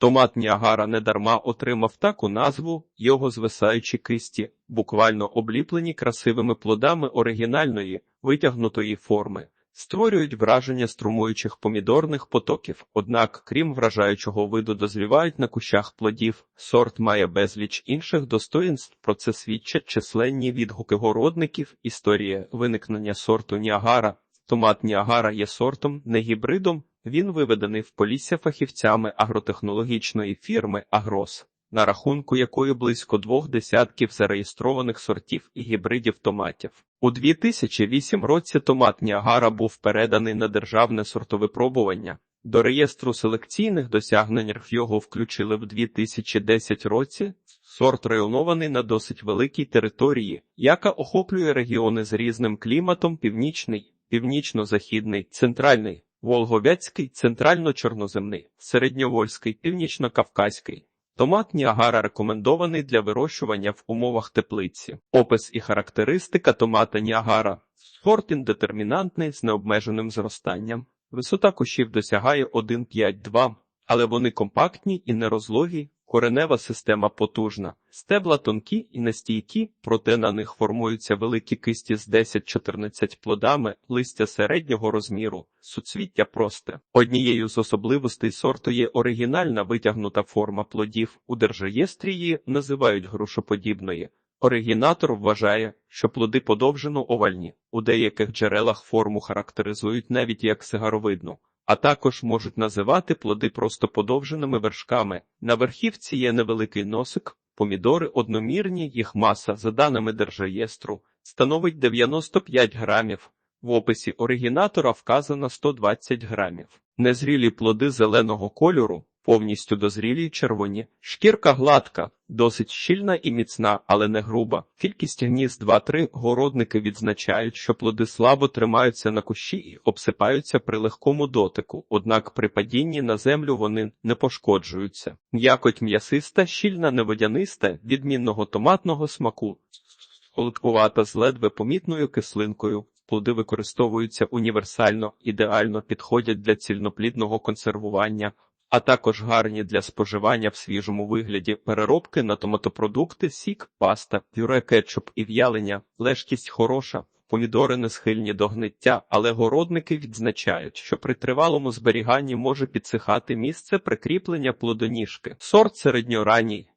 Томат Ніагара недарма отримав таку назву, його звисаючі кисті, буквально обліплені красивими плодами оригінальної, витягнутої форми, створюють враження струмуючих помідорних потоків. Однак, крім вражаючого виду, дозрівають на кущах плодів. Сорт має безліч інших достоїнств. Про це свідчать численні відгуки городників. Історія виникнення сорту Ніагара. Томат Ніагара є сортом, не гібридом. Він виведений в Полісся фахівцями агротехнологічної фірми Агрос, на рахунку якої близько двох десятків зареєстрованих сортів і гібридів томатів. У 2008 році томат Ніагара був переданий на державне сортовипробування. До реєстру селекційних досягнень його включили в 2010 році. Сорт районований на досить великій території, яка охоплює регіони з різним кліматом північний, північно-західний, центральний. Волговецький, центрально-чорноземний, середньовольський, північно-кавказький. Томат Ніагара рекомендований для вирощування в умовах теплиці. Опис і характеристика томата Ніагара. Сорт індетермінантний з необмеженим зростанням. Висота кущів досягає 1,5-2, але вони компактні і нерозлогі. Коренева система потужна, стебла тонкі і нестійкі, проте на них формуються великі кисті з 10-14 плодами, листя середнього розміру, суцвіття просте. Однією з особливостей сорту є оригінальна витягнута форма плодів. У держреєстрі її називають грушоподібної. Оригінатор вважає, що плоди подовжено овальні. У деяких джерелах форму характеризують навіть як сигаровидну а також можуть називати плоди просто подовженими вершками. На верхівці є невеликий носик, помідори одномірні, їх маса, за даними держреєстру, становить 95 грамів. В описі оригінатора вказано 120 грамів. Незрілі плоди зеленого кольору, повністю дозрілі й червоні. Шкірка гладка, досить щільна і міцна, але не груба. Кількість гнізд 2-3 городники відзначають, що плоди слабо тримаються на кущі і обсипаються при легкому дотику, однак при падінні на землю вони не пошкоджуються. М'якоть м'ясиста, щільна, неводяниста, відмінного томатного смаку, холодкувата з ледве помітною кислинкою. Плоди використовуються універсально, ідеально підходять для цільноплідного консервування, а також гарні для споживання в свіжому вигляді переробки на томатопродукти, сік, паста, пюре, кетчуп і в'ялення, лежкість хороша. Помідори не схильні до гниття, але городники відзначають, що при тривалому зберіганні може підсихати місце прикріплення плодоніжки. Сорт середньоранній.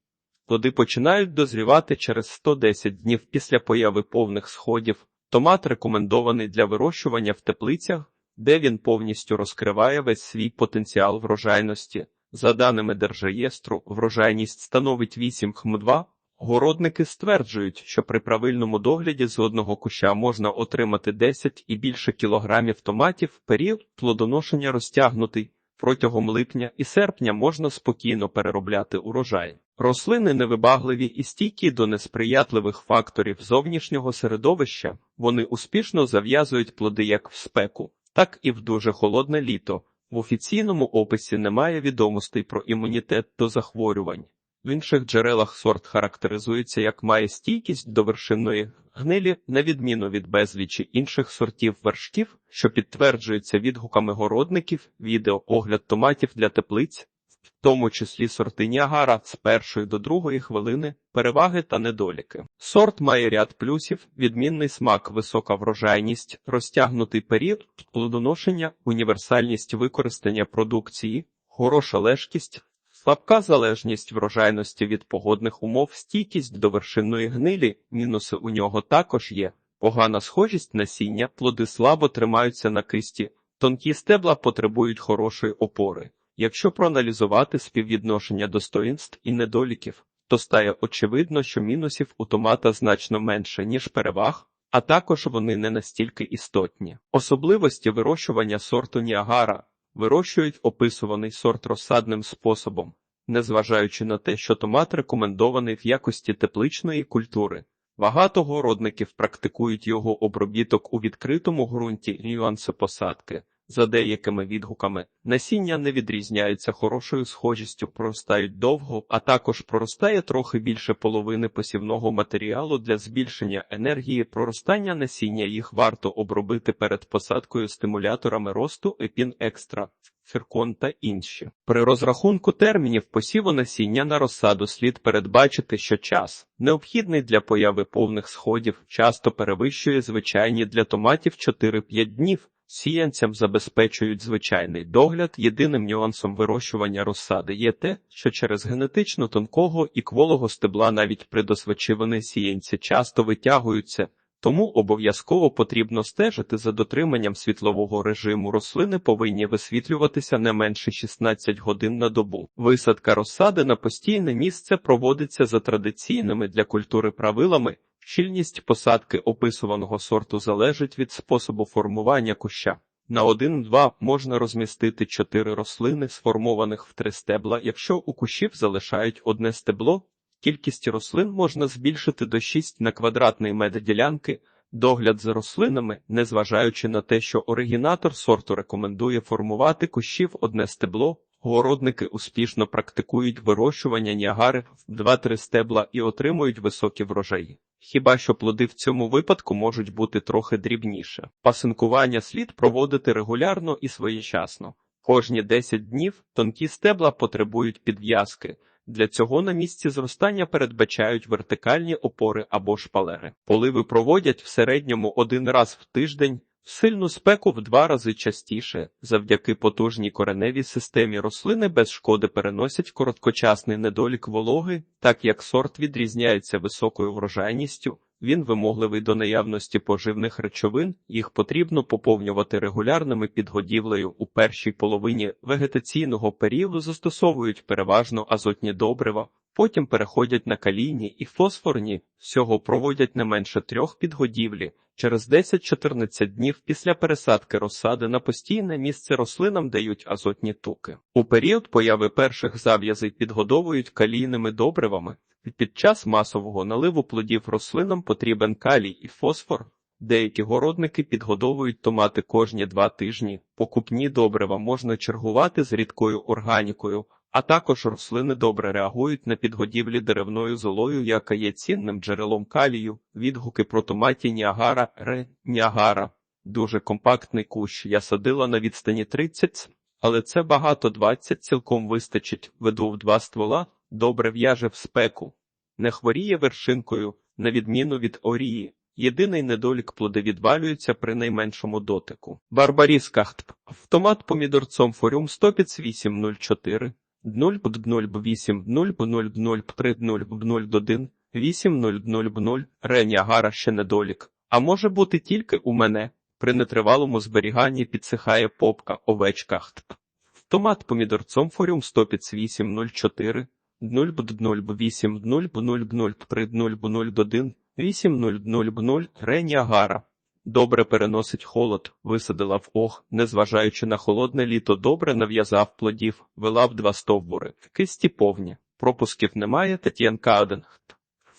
Плоди починають дозрівати через 110 днів після появи повних сходів. Томат рекомендований для вирощування в теплицях, де він повністю розкриває весь свій потенціал врожайності. За даними Держреєстру, врожайність становить 8 хм2. Городники стверджують, що при правильному догляді з одного куща можна отримати 10 і більше кілограмів томатів, період плодоношення розтягнутий. Протягом липня і серпня можна спокійно переробляти урожай. Рослини невибагливі і стійкі до несприятливих факторів зовнішнього середовища, вони успішно зав'язують плоди як в спеку, так і в дуже холодне літо. В офіційному описі немає відомостей про імунітет до захворювань. В інших джерелах сорт характеризується як має стійкість до вершинної гнилі, на відміну від безлічі інших сортів вершків, що підтверджується відгуками городників, відео огляд томатів для теплиць, в тому числі сорти Ніагара з першої до другої хвилини, переваги та недоліки. Сорт має ряд плюсів, відмінний смак, висока врожайність, розтягнутий період, плодоношення, універсальність використання продукції, хороша лежкість. Слабка залежність врожайності від погодних умов, стійкість до вершинної гнилі, мінуси у нього також є. Погана схожість насіння, плоди слабо тримаються на кисті, тонкі стебла потребують хорошої опори. Якщо проаналізувати співвідношення достоїнств і недоліків, то стає очевидно, що мінусів у томата значно менше, ніж переваг, а також вони не настільки істотні. Особливості вирощування сорту Ніагара вирощують описуваний сорт розсадним способом, незважаючи на те, що томат рекомендований в якості тепличної культури. Багато городників практикують його обробіток у відкритому ґрунті нюанси посадки. За деякими відгуками, насіння не відрізняються хорошою схожістю, проростають довго, а також проростає трохи більше половини посівного матеріалу для збільшення енергії проростання насіння. Їх варто обробити перед посадкою стимуляторами росту Епін Екстра. Фіркон та інші. При розрахунку термінів посіву насіння на розсаду слід передбачити, що час, необхідний для появи повних сходів, часто перевищує звичайні для томатів 4-5 днів. Сіянцям забезпечують звичайний догляд. Єдиним нюансом вирощування розсади є те, що через генетично тонкого і кволого стебла навіть при досвечивані сіянці часто витягуються. Тому обов'язково потрібно стежити за дотриманням світлового режиму. Рослини повинні висвітлюватися не менше 16 годин на добу. Висадка розсади на постійне місце проводиться за традиційними для культури правилами. Щільність посадки описуваного сорту залежить від способу формування куща. На 1-2 можна розмістити 4 рослини, сформованих в три стебла. Якщо у кущів залишають одне стебло, Кількість рослин можна збільшити до 6 на квадратний метр ділянки. Догляд за рослинами, незважаючи на те, що оригінатор сорту рекомендує формувати кущів одне стебло, городники успішно практикують вирощування ніагари в 2-3 стебла і отримують високі врожаї. Хіба що плоди в цьому випадку можуть бути трохи дрібніше. Пасинкування слід проводити регулярно і своєчасно. Кожні 10 днів тонкі стебла потребують підв'язки. Для цього на місці зростання передбачають вертикальні опори або шпалери. Поливи проводять в середньому один раз в тиждень, сильну спеку в два рази частіше. Завдяки потужній кореневій системі рослини без шкоди переносять короткочасний недолік вологи, так як сорт відрізняється високою врожайністю. Він вимогливий до наявності поживних речовин, їх потрібно поповнювати регулярними підгодівлею. У першій половині вегетаційного періоду застосовують переважно азотні добрива, потім переходять на калійні і фосфорні, всього проводять не менше трьох підгодівлі. Через 10-14 днів після пересадки розсади на постійне місце рослинам дають азотні туки. У період появи перших зав'язей підгодовують калійними добривами. Під час масового наливу плодів рослинам потрібен калій і фосфор. Деякі городники підгодовують томати кожні два тижні. Покупні добрива можна чергувати з рідкою органікою, а також рослини добре реагують на підгодівлі деревною золою, яка є цінним джерелом калію. Відгуки про томаті Ніагара Ре Ніагара. Дуже компактний кущ. Я садила на відстані 30, але це багато 20 цілком вистачить. Веду в два ствола, добре в'яже в спеку. Не хворіє вершинкою, на відміну від орії. Єдиний недолік плоди відвалюються при найменшому дотику. Барбаріс Кахтп. Автомат помідорцом форюм 15804 0 0 8 0 0 0 3 0 0 1 8 0 0 0 Реня гара ще недолік. А може бути тільки у мене. При нетривалому зберіганні підсихає попка овечка хтп. Автомат помідорцом форюм 15804 0 0 8 0 0 0 3 0 0 1 8 0 0 0 Реня гара. Добре переносить холод, висадила в ох, незважаючи на холодне літо, добре нав'язав плодів, вела в два стовбури, кисті повні, пропусків немає, Тетянка 1.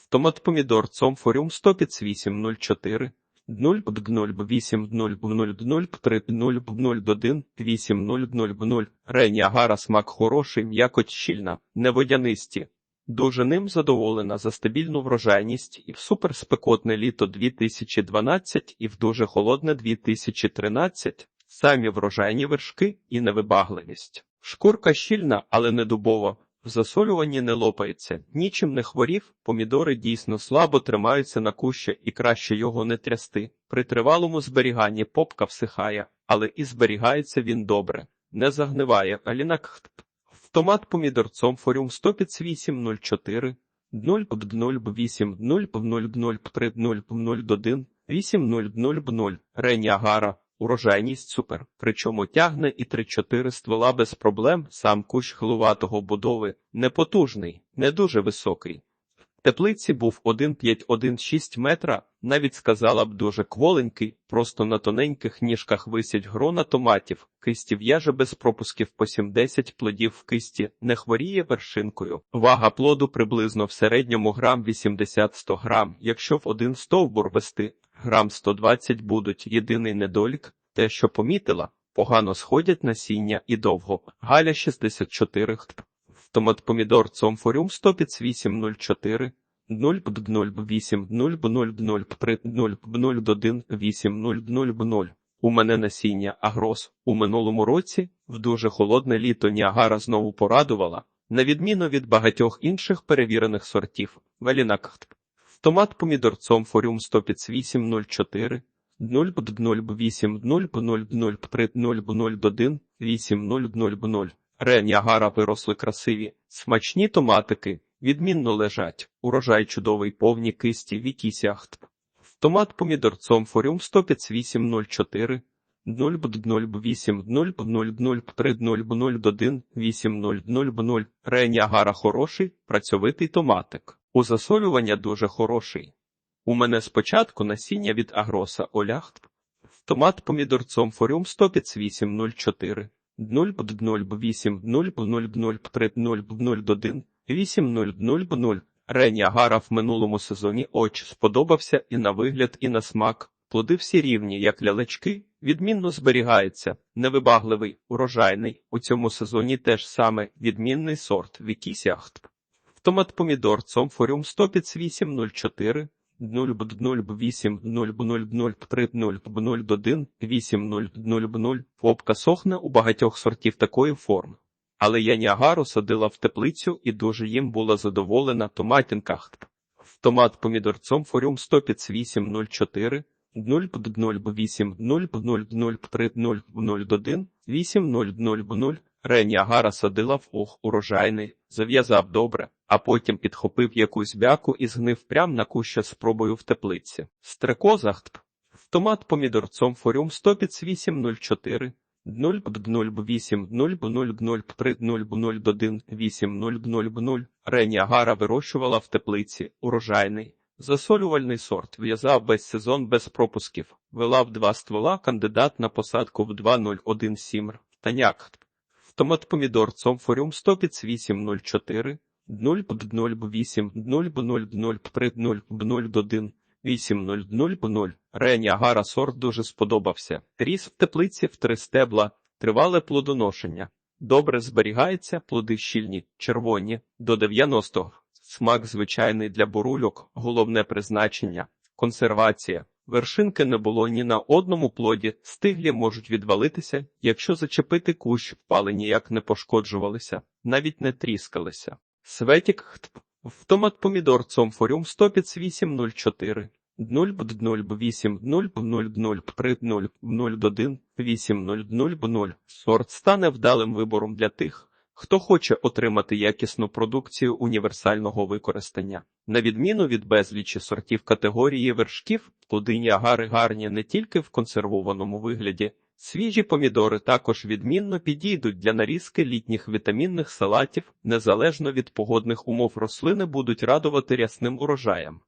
Томат помідор цом форюм 15804 0 0 8 0 0 0 3 0 0 1 8 0 0 0 Реня гара смак хороший, м'якоть щільна, неводянисті. Дуже ним задоволена за стабільну врожайність і в суперспекотне літо 2012 і в дуже холодне 2013, самі врожайні вершки і невибагливість. Шкурка щільна, але не дубова, в засолюванні не лопається, нічим не хворів, помідори дійсно слабо тримаються на кущі і краще його не трясти. При тривалому зберіганні попка всихає, але і зберігається він добре, не загниває, алінак Томат помідорцом форюм 15804 0 0 8 0 0 0 3 0 0 1 8 0 0 0 Реня гара. Урожайність супер. Причому тягне і 3-4 ствола без проблем. Сам кущ хлуватого будови непотужний, не дуже високий. В Теплиці був 1,5-1,6 метра, навіть сказала б дуже кволенький, просто на тоненьких ніжках висять грона томатів, кисті в'яже без пропусків по 70 плодів в кисті, не хворіє вершинкою. Вага плоду приблизно в середньому грам 80-100 грам, якщо в один стовбур вести, грам 120 будуть. Єдиний недолік, те, що помітила, Погано сходять насіння і довго. Галя 64 хтп. Томат помідор цомфоріум 15804 0 б 0 б 8 0 б 0 б 0 б 3 0 б 0 б 1 8 0 б 0 б 0. У мене насіння агрос. У минулому році в дуже холодне літо Ніагара знову порадувала, на відміну від багатьох інших перевірених сортів. Велінакхт. Томат помідор цомфоріум 15804 0 б 0 б 8 0 б 0 б 0 б 3 0 б 0 б 1 8 0 б 0 б 0. Ре Ніагара виросли красиві, смачні томатики, відмінно лежать урожай чудовий повні кисті вікісяхт. Томат помідорцом форіум 15804 0,008-0,003-0,001-8,0,0,0 Реанягара хороший, працьовитий томатик. У засолювання дуже хороший. У мене спочатку насіння від агроса оляхт. Томат помідорцом форіум 15804 0,008-0,003-0,001 8-0-0-0. Ренягара в минулому сезоні очі сподобався і на вигляд, і на смак. Плоди всі рівні, як лялечки, відмінно зберігається, невибагливий, урожайний. У цьому сезоні теж саме відмінний сорт Вікісяхт. Томат помідор цомфоріум 10804 0,08,0,0,0,3,0,0,1,8,0,0,0. Попка сохне у багатьох сортів такої форми. Але я Ніагару садила в теплицю і дуже їм була задоволена томатінках. Томат помідор цомфоріум 15804 0 б 0 б 8 0 б 0 б 0 б 3 0 б 0 б 1 8 0 б 0 б 0. Реніагара садила в ох урожайний, зав'язав добре, а потім підхопив якусь бяку і згнив прям на куща спробою в теплиці. Стрекозахт. Томат помідор цомфоріум 15804 0 б 0 б 8 0 б 0 б 0 б 3 0 б 0 б 1 8 0 б 0 б 0. Реніагара вирощувала в теплиці, урожайний. Засолювальний сорт в'язав весь сезон без пропусків, вела в два ствола кандидат на посадку в 2017 Таняк. Томат помідор цомфоріум 15804 0 б 0 б 8 0 б 0 б 0 б 3 0 б 0 б 1 8 0 0 б 0. Реніагара сорт дуже сподобався. Ріс в теплиці в три стебла, тривале плодоношення. Добре зберігається, плоди щільні, червоні, до 90. Смак звичайний для бурульок, головне призначення, консервація. Вершинки не було ні на одному плоді, стиглі можуть відвалитися, якщо зачепити кущ, впали ніяк не пошкоджувалися, навіть не тріскалися. Светік хтп. В томат помідор цомфоріум 15804 0 б 0 б 8 0 б 0 б 0 б 3 0 б 0 б 1 8 0 0 б 0. Сорт стане вдалим вибором для тих, хто хоче отримати якісну продукцію універсального використання. На відміну від безлічі сортів категорії вершків, плоди Ніагари гарні не тільки в консервованому вигляді. Свіжі помідори також відмінно підійдуть для нарізки літніх вітамінних салатів, незалежно від погодних умов рослини будуть радувати рясним урожаєм.